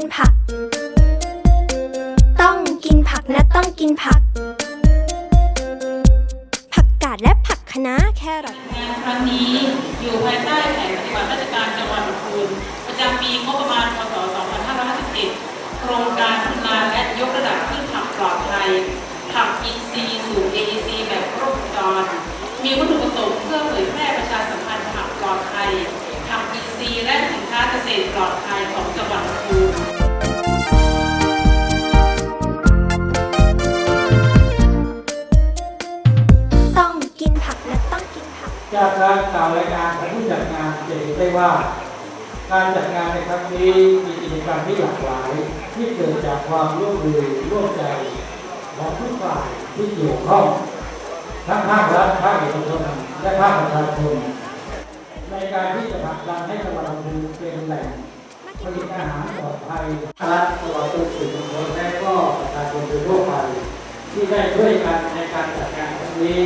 นผัก ต้องกินผักนะต้องกินผัก ผักกาดและผักคะน้าแครอทงานครั้งนี้อยู่ภายใต้แผนปฏิบัติราชการจังหวัดลำพูนประจำปีงบประมาณพศ 2551โครงการพัฒนาและยกระดับพืชผักปลอดภัยผักอินทรีย์สู่ AEC แบบครบวงจรมีวัตถุประสงค์เพื่อเผยแพร่ประชาสัมพันธ์ผักปลอดภัยผักอินทรีย์และสินค้าเกษตรปลอดภัย จากการกล่าวรายงานของผู้จัดงานจะเห็นได้ว่า การจัดงานในครั้งนี้มีกิจกรรมที่หลากหลาย ที่เกิดจากความร่วมมือร่วมใจของทุกฝ่ายที่เกี่ยวข้องทั้งภาครัฐภาคเอกชนและภาคประชาชนในการที่จะผลักดันให้จังหวัดลำพูนเป็นแหล่งผลิตอาหารปลอดภัยรัฐตลอดจนสื่อมวลชนและก็ประชาชนโดยทั่วไปที่ได้ช่วยกันในการจัดงานครั้งนี้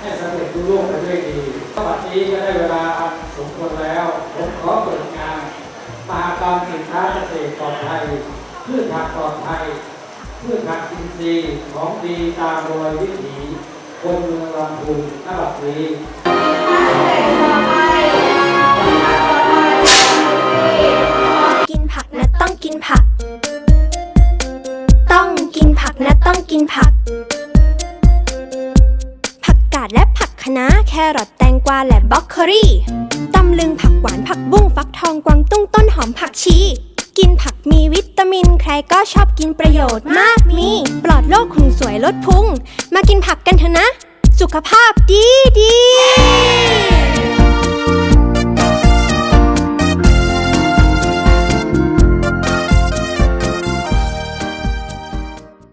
ให้สำเร็จรุ่ร่วงไปด้วยดี วันนี้ก็ได้เวลาอันสมควรแล้ว ผมขอเปิดงานมหากรรมสินค้าเกษตรปลอดภัยพืชผักปลอดภัยพืชผักอินทรีย์ของดีตามรอยวิถีคนเมืองลำพูนนบัดนี้กินผักนะต้องกินผัก ต้องกินผักนะต้องกินผัก ดและผักคะน้าแครอทแตงกวาและบล็อกโคลี่ตำลึงผักหวานผักบุ้งฟักทองกวางตุ้งต้นหอมผักชี กินผักมีวิตามิน ใครก็ชอบกินประโยชน์มากมี ปลอดโรคขุนสวยลดพุง มากินผักกันเถอะนะ สุขภาพดีดี